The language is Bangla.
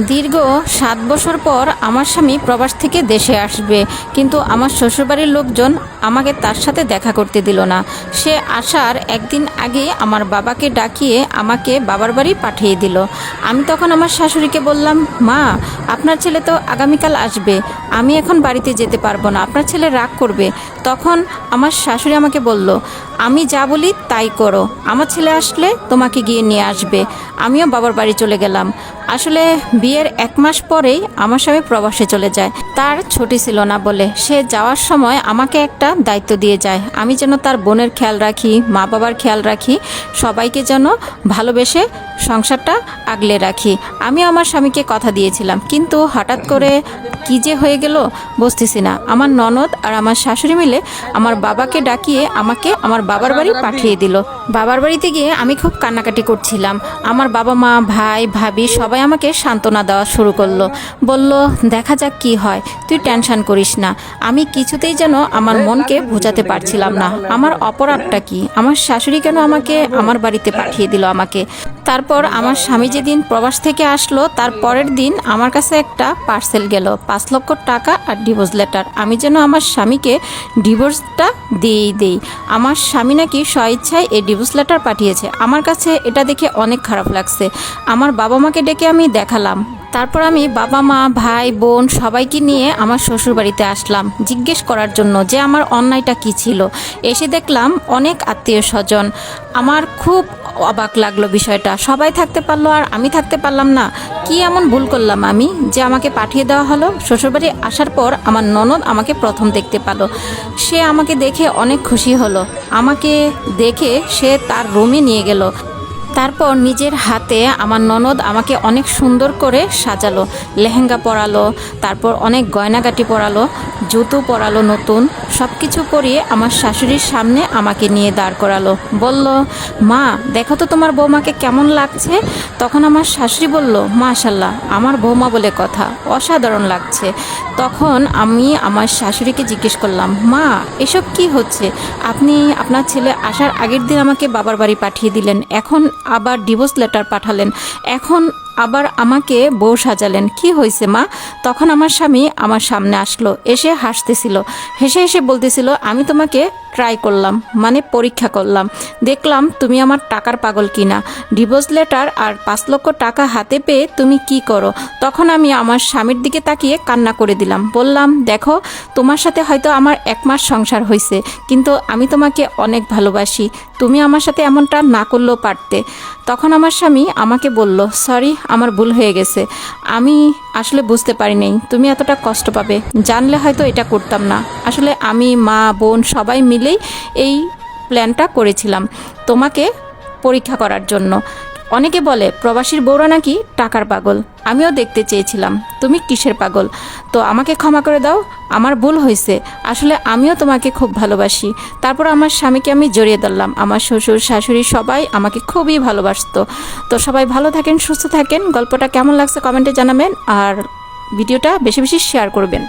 দীর্ঘ সাত বছর পর আমার স্বামী প্রবাস থেকে দেশে আসবে। কিন্তু আমার শ্বশুরবাড়ির লোকজন আমাকে তার সাথে দেখা করতে দিল না। সে আসার একদিন আগে আমার বাবাকে ডাকিয়ে আমাকে বাবার বাড়ি পাঠিয়ে দিল। আমি তখন আমার শাশুড়িকে বললাম, মা, আপনার ছেলে তো আগামীকাল আসবে, আমি এখন বাড়িতে যেতে পারব না, আপনার ছেলে রাগ করবে। তখন আমার শাশুড়ি আমাকে বলল, আমি যা বলি তাই করো, আমার ছেলে আসলে তোমাকে গিয়ে নিয়ে আসবে, আমিও বাবার বাড়ি চলে গেলাম। আসলে বিয়ের এক মাস পরেই আমার স্বামী প্রবাসে চলে যায়। তার ছুটি ছিল না বলে সে যাওয়ার সময় আমাকে একটা দায়িত্ব দিয়ে যায়। আমি যেন তার বোনের খেয়াল রাখি মা বাবার খেয়াল রাখি, সবাইকে যেন ভালোবেসে সংসারটা আগলে রাখি। আমি আমার স্বামীকে কথা দিয়েছিলাম কিন্তু হঠাৎ করে কি যে হয়ে গেল বুঝতেছি না। আমার ননদ আর আমার শাশুড়ি মিলে আমার বাবাকে ডাকিয়ে আমাকে আমার বাবার বাড়ি পাঠিয়ে দিল। বাবার বাড়িতে গিয়ে আমি খুব কান্নাকাটি করছিলাম। আমার বাবা মা, ভাই, ভাবি সবাই আমাকে সান্ত্বনা দেওয়া শুরু করল। বলল, দেখা যাক কি হয়, তুই টেনশন করিস না। আমি কিছুতেই যেন আমার মনকে বোঝাতে পারছিলাম না। আমার অপরাধটা কি? আমার শাশুড়ি কেন আমাকে আমার বাড়িতে পাঠিয়ে দিল আমাকে? তারপর আমার স্বামী যেদিন প্রবাস থেকে আসলো, তার পরের দিন আমার কাছে একটা পার্সেল গেল। পাঁচ লক্ষ টাকা আর ডিভোর্স লেটার আমি যেন আমার স্বামীকে ডিভোর্সটা দিয়েই দেই। আমার স্বামী নাকি স্বইচ্ছায় এই ডিভোর্স লেটার পাঠিয়েছে। আমার কাছে এটা দেখে অনেক খারাপ লাগছে। আমার বাবা মাকে ডেকে আমি দেখালাম। তারপর আমি বাবা মা ভাই, বোন সবাইকে নিয়ে আমার শ্বশুর বাড়িতে আসলাম জিজ্ঞেস করার জন্য যে আমার অন্যায়টা কি ছিল। এসে দেখলাম অনেক আত্মীয় স্বজন আমার খুব অবাক লাগল বিষয়টা। সবাই থাকতে পারল আর আমি থাকতে পারলাম না। কি এমন ভুল করলাম আমি যে আমাকে পাঠিয়ে দেওয়া হলো? শ্বশুরবাড়ি আসার পর আমার ননদ আমাকে প্রথম দেখতে পেল। সে আমাকে দেখে অনেক খুশি হলো। আমাকে দেখে সে তার রুমে নিয়ে গেল। তারপর নিজের হাতে আমার ননদ আমাকে অনেক সুন্দর করে সাজালো, লেহেঙ্গা পরালো, তারপর অনেক গয়নাগাটি পরালো, জুতো পরালো নতুন সব কিছু পরিয়ে আমার শাশুড়ির সামনে আমাকে নিয়ে দাঁড় করালো। বলল, মা, দেখো তো তোমার বৌমাকে কেমন লাগছে? তখন আমার শাশুড়ি বলল মাশাল্লাহ আমার বৌমা বলে কথা, অসাধারণ লাগছে। তখন আমি আমার শাশুড়িকে জিজ্ঞেস করলাম, মা, এসব কি হচ্ছে? আপনি আপনার ছেলে আসার আগের দিন আমাকে বাবার বাড়ি পাঠিয়ে দিলেন, এখন আবার ডিভোর্স লেটার পাঠালেন। এখন আবার আমাকে বউ সাজালেন। কি হয়েছে মা? তখন আমার স্বামী আমার সামনে আসলো, এসে হাসতেছিল। হেসে হেসে বলতেছিল, আমি তোমাকে ট্রাই করলাম মানে পরীক্ষা করলাম। দেখলাম তুমি আমার টাকার পাগল কিনা। ডিভোর্স লেটার আর পাঁচ লক্ষ টাকা হাতে পেয়ে তুমি কি করো? তখন আমি আমার স্বামীর দিকে তাকিয়ে কান্না করে দিলাম। বললাম, দেখো, তোমার সাথে হয়তো আমার এক মাস সংসার হয়েছে কিন্তু আমি তোমাকে অনেক ভালোবাসি। তুমি আমার সাথে এমনটা না করলেও পারতে। তখন আমার স্বামী আমাকে বলল, সরি আমার ভুল হয়ে গেছে। আমি আসলে বুঝতে পারি নাই তুমি এতটা কষ্ট পাবে। জানলে হয়তো এটা করতাম না। আসলে আমি, মা, বোন সবাই মিলেই এই প্ল্যানটা করেছিলাম তোমাকে পরীক্ষা করার জন্য। অনেকে বলে, প্রবাসীর বউরা নাকি টাকার পাগল। আমিও দেখতে চেয়েছিলাম, তুমি কিসের পাগল? তো আমাকে ক্ষমা করে দাও, আমার ভুল হয়েছে। আসলে আমিও তোমাকে খুব ভালোবাসি। তারপর আমার স্বামীকে আমি জড়িয়ে ধরলাম। আমার শ্বশুর, শাশুড়ি সবাই আমাকে খুবই ভালোবাসত। তো সবাই ভালো থাকেন, সুস্থ থাকেন। গল্পটা কেমন লাগছে কমেন্টে জানাবেন। আর ভিডিওটা বেশি বেশি শেয়ার করবেন।